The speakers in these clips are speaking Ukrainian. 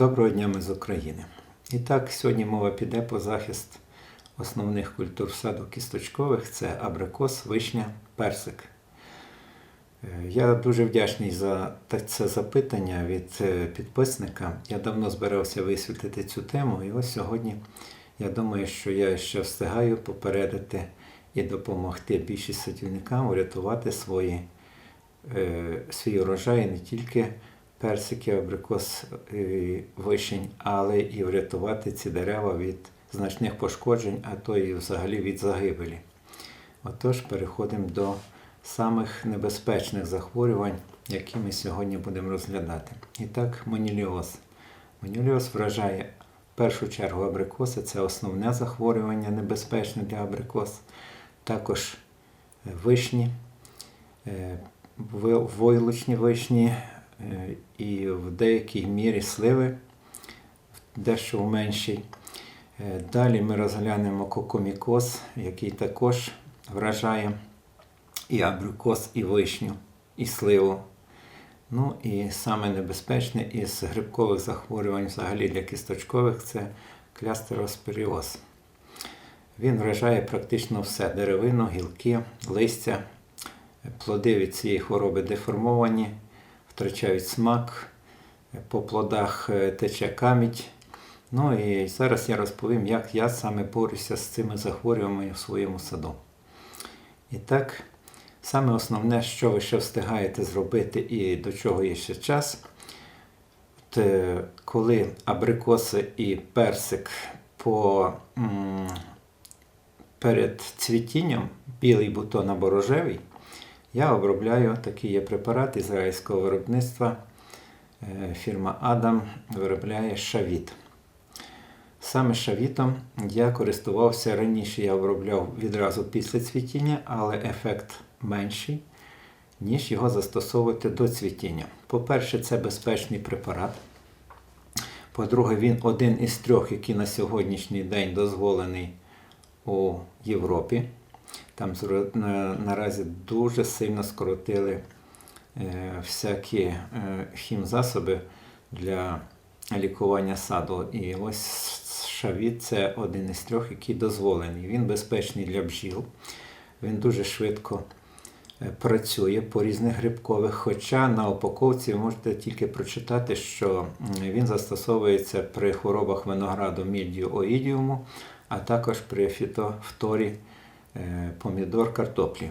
Доброго дня ми з України. І так, сьогодні мова піде про захист основних культур саду кісточкових це абрикос, вишня, персик. Е, Я дуже вдячний за це запитання від е, підписника. Я давно збирався висвітлити цю тему, і ось сьогодні я думаю, що я ще встигаю попередити і допомогти більшість садівникам врятувати свої, е, свій урожай не тільки персики, абрикос, е, вишень, але і врятувати ці дерева від значних пошкоджень, а то і взагалі від загибелі. Отож, переходимо до самих небезпечних захворювань, які ми сьогодні будемо розглядати. І так, моніліоз. Моніліоз вражає в першу чергу абрикоси, це основне захворювання небезпечне для абрикос. Також е, вишні, е, войлочні вишні і в деякій мірі сливи, дещо в меншій. Е, Далі ми розглянемо кокомікоз, який також вражає і абрикос, і вишню, і сливу. Ну і саме небезпечне із грибкових захворювань взагалі для кісточкових це клястероспоріоз. Він вражає практично все: деревину, гілки, листя. Плоди від цієї хвороби деформовані, втрачають смак, по плодах е, тече камідь. Ну і зараз я розповім, як я саме борюся з цими захворюваннями в своєму саду. І так, саме основне, що ви ще встигаєте зробити і до чого є ще час, от, е, коли абрикоси і персик по, м, перед цвітінням, білий бутон або рожевий, я обробляю такий є препарат ізраїльського виробництва. Е, Фірма Адам виробляє шавіт. Саме шавітом я користувався раніше, я обробляв відразу після цвітіння, але ефект менший, ніж його застосовувати до цвітіння. По-перше, це безпечний препарат. По-друге, він один із трьох, який на сьогоднішній день дозволений у Європі. Там наразі дуже сильно скоротили е, всякі е, хімзасоби для лікування саду. І ось шавіт це один із трьох, який дозволений. Він безпечний для бджіл. Він дуже швидко е, працює по різних грибкових, хоча на упаковці ви можете тільки прочитати, що він застосовується при хворобах винограду мільдію оїдіуму, а також при фітофторі помідор картоплі.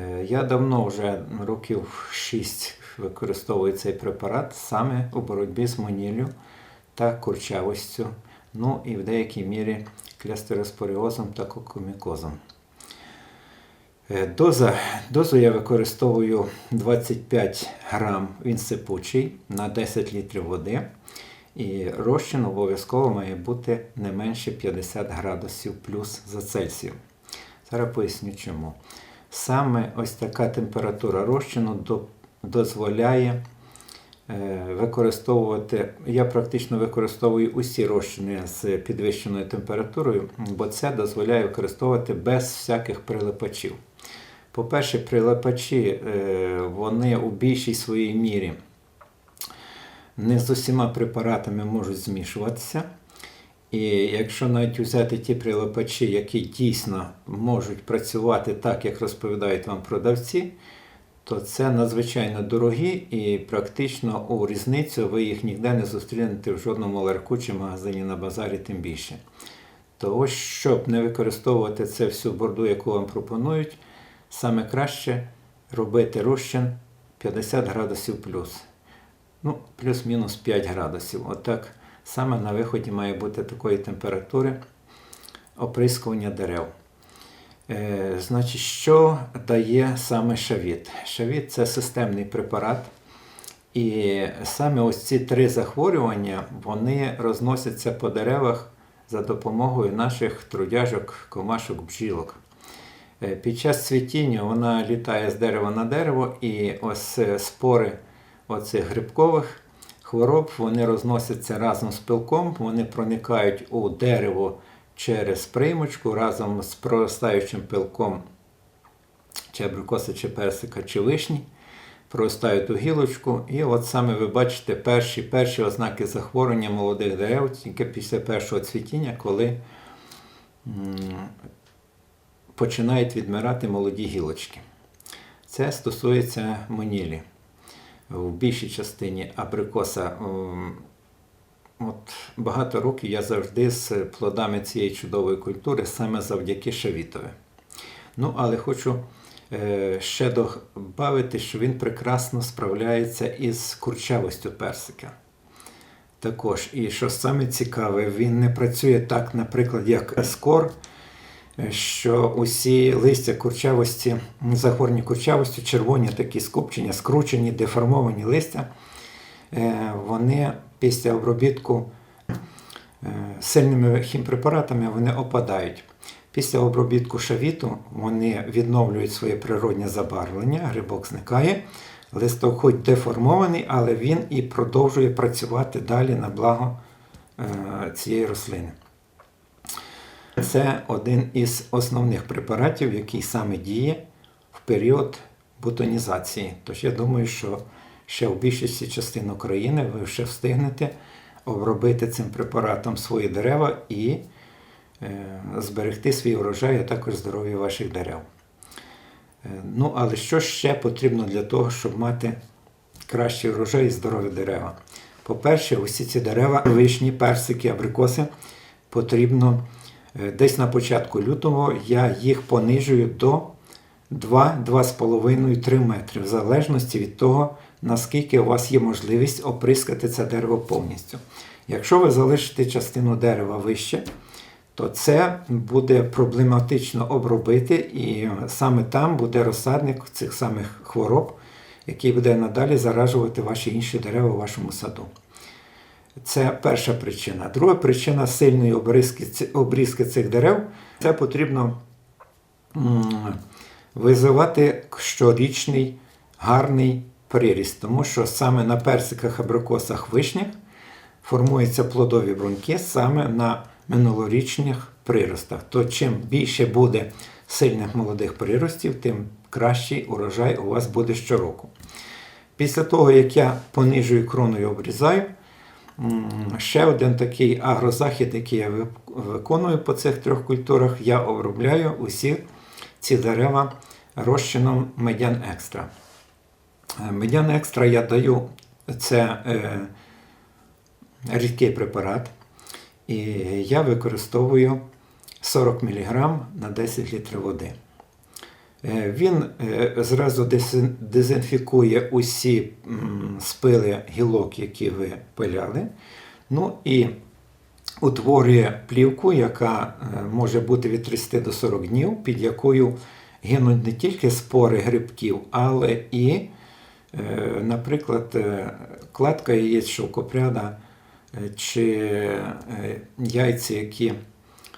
Е, Я давно вже років 6 використовую цей препарат саме у боротьбі з моніллю та курчавостю, ну і в деякій мірі клястероспоріозом та кокомікозом. Е, Доза, дозу я використовую 25 грам, він сипучий на 10 літрів води. І розчин обов'язково має бути не менше 50 градусів плюс за Цельсієм. Поясню. Саме ось така температура розчину дозволяє е, використовувати. Я практично використовую усі розчини з підвищеною температурою, бо це дозволяє використовувати без всяких прилипачів. По-перше, прилипачі е, вони у більшій своїй мірі не з усіма препаратами можуть змішуватися. І якщо навіть взяти ті прилипачі, які дійсно можуть працювати так, як розповідають вам продавці, то це надзвичайно дорогі і практично у різницю ви їх ніде не зустрінете в жодному ларку чи магазині на базарі, тим більше. То ось, щоб не використовувати це всю борду, яку вам пропонують, саме краще робити розчин 50 градусів плюс. Ну, плюс-мінус 5 градусів. Отак саме на виході має бути такої температури оприскування дерев. Е, значить, що дає саме шавіт? Шавіт це системний препарат. І саме ось ці три захворювання вони розносяться по деревах за допомогою наших трудяжок, комашок, бджілок. Е, Під час цвітіння вона літає з дерева на дерево, і ось спори оцих грибкових хвороб вони розносяться разом з пилком, вони проникають у дерево через приймочку разом з проростаючим пилком чи абрикоси, чи персика, чи вишні. проростають у гілочку. І от саме ви бачите перші, перші ознаки захворювання молодих дерев тільки після першого цвітіння, коли починають відмирати молоді гілочки. Це стосується монілі. В більшій частині абрикоса. От багато років я завжди з плодами цієї чудової культури саме завдяки шавітові. Ну, але хочу е, ще додати, що він прекрасно справляється із курчавостю персика. Також, і що саме цікаве, він не працює так, наприклад, як ескор, що усі листя курчавості, захворні курчавостю, червоні такі скупчення, скручені, деформовані листя, е, вони після обробітку е, сильними хімпрепаратами вони опадають. Після обробітку шавіту вони відновлюють своє природнє забарвлення, грибок зникає, листок хоч деформований, але він і продовжує працювати далі на благо е, цієї рослини. Це один із основних препаратів, який саме діє в період бутонізації. Тож я думаю, що ще в більшості частин України ви ще встигнете обробити цим препаратом свої дерева і е, зберегти свій урожай, а також здоров'я ваших дерев. Е, Ну, але що ще потрібно для того, щоб мати кращий урожай і здорові дерева? По-перше, усі ці дерева, вишні, персики, абрикоси, потрібно десь на початку лютого я їх понижую до 2-2,5-3 метри, в залежності від того, наскільки у вас є можливість оприскати це дерево повністю. Якщо ви залишите частину дерева вище, то це буде проблематично обробити, і саме там буде розсадник цих самих хвороб, який буде надалі заражувати ваші інші дерева у вашому саду. Це перша причина. Друга причина сильної обрізки, обрізки цих дерев це потрібно визивати щорічний гарний приріст, тому що саме на персиках, абрикосах, вишнях формуються плодові бруньки саме на минулорічних приростах. То чим більше буде сильних молодих приростів, тим кращий урожай у вас буде щороку. Після того, як я понижую крону і обрізаю, ще один такий агрозахід, який я виконую по цих трьох культурах, я обробляю усі ці дерева розчином медян екстра. Е, Медян екстра я даю це е, рідкий препарат, і я використовую 40 мг на 10 літрів води. Е, Він е, зразу дезінфікує усі спили гілок, які ви пиляли. Ну і утворює плівку, яка е, може бути від 30 до 40 днів, під якою гинуть не тільки спори грибків, але і, наприклад, кладка яєць шовкопряда чи яйця, які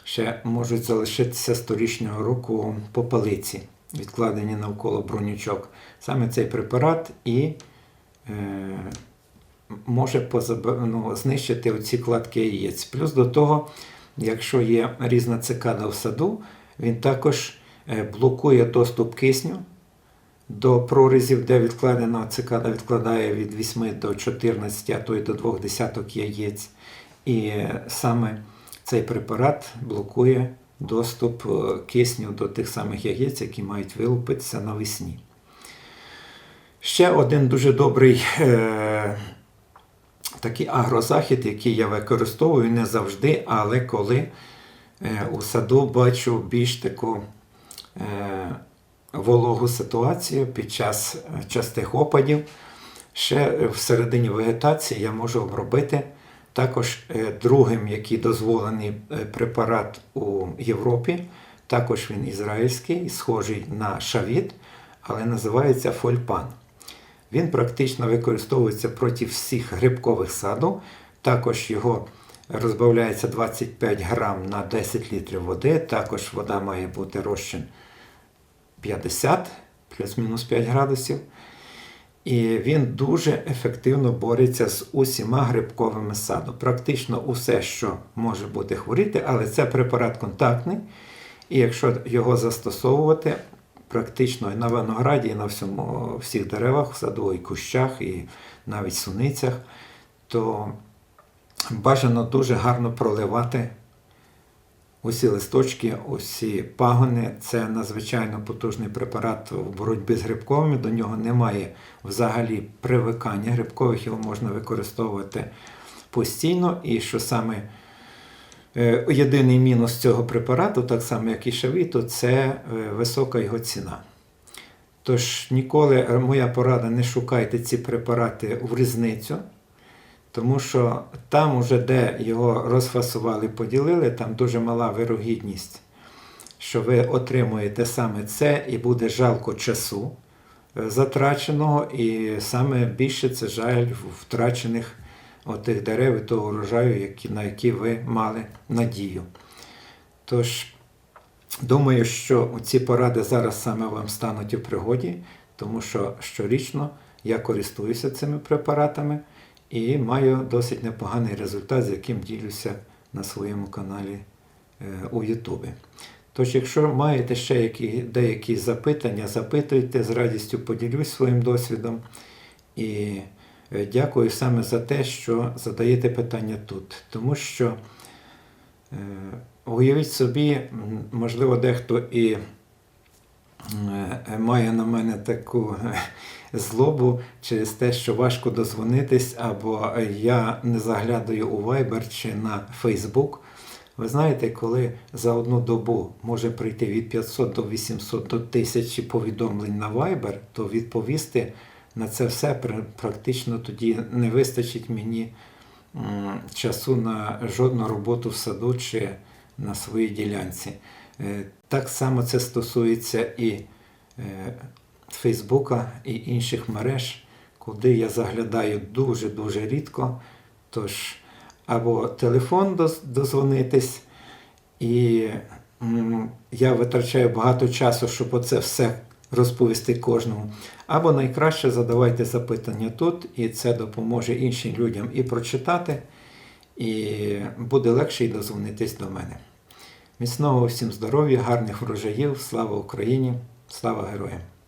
ще можуть залишитися з торічнього року по палиці, відкладені навколо бронючок. Саме цей препарат і е, може позаб... ну, знищити оці кладки яєць. Плюс до того, якщо є різна цикада в саду, він також е, блокує доступ кисню до прорізів, де відкладена цикада відкладає від 8 до 14, а то й до 2 десяток яєць. І е, саме цей препарат блокує доступ е, кисню до тих самих яєць, які мають вилупитися навесні. Ще один дуже добрий е, такий агрозахід, який я використовую не завжди, але коли е, у саду бачу більш таку е, вологу ситуацію під час е, частих опадів, ще в середині вегетації я можу обробити також е, другим, який дозволений е, препарат у Європі. Також він ізраїльський, схожий на шавіт, але називається фольпан. Він практично використовується проти всіх грибкових саду. Також його розбавляється 25 грам на 10 літрів води. Також вода має бути розчин 50 плюс-мінус 5 градусів. І він дуже ефективно бореться з усіма грибковими саду. Практично усе, що може бути хворіти, але це препарат контактний. І якщо його застосовувати практично і на винограді, і на всьому, всіх деревах в саду, і кущах, і навіть суницях, то бажано дуже гарно проливати усі листочки, усі пагони. Це надзвичайно потужний препарат в боротьбі з грибковими. До нього немає взагалі привикання грибкових, його можна використовувати постійно. І що саме е, єдиний мінус цього препарату, так само як і шавіту, це е, висока його ціна. Тож ніколи е, моя порада не шукайте ці препарати в різницю, тому що там, уже де його розфасували, поділили, там дуже мала вирогідність, що ви отримуєте саме це, і буде жалко часу е, затраченого, і саме більше це жаль втрачених отих дерев і того урожаю, на які ви мали надію. Тож, думаю, що ці поради зараз саме вам стануть у пригоді, тому що щорічно я користуюся цими препаратами і маю досить непоганий результат, з яким ділюся на своєму каналі е, у Ютубі. Тож, якщо маєте ще які, деякі запитання, запитуйте, з радістю поділюсь своїм досвідом. І е, дякую саме за те, що задаєте питання тут. Тому що е, уявіть собі, можливо, дехто і має на мене таку е, злобу через те, що важко дозвонитись, або я не заглядаю у Viber чи на Facebook. Ви знаєте, коли за одну добу може прийти від 500 до 800 до 1000 повідомлень на Viber, то відповісти на це все практично тоді не вистачить мені часу на жодну роботу в саду чи на своїй ділянці. Е, Так само це стосується і е, Фейсбука і інших мереж, куди я заглядаю дуже-дуже рідко. Тож або телефон дозвонитись, і я витрачаю багато часу, щоб оце все розповісти кожному. Або найкраще задавайте запитання тут, і це допоможе іншим людям і прочитати, і буде легше й дозвонитись до мене. Міцного всім здоров'я, гарних врожаїв, слава Україні, слава героям!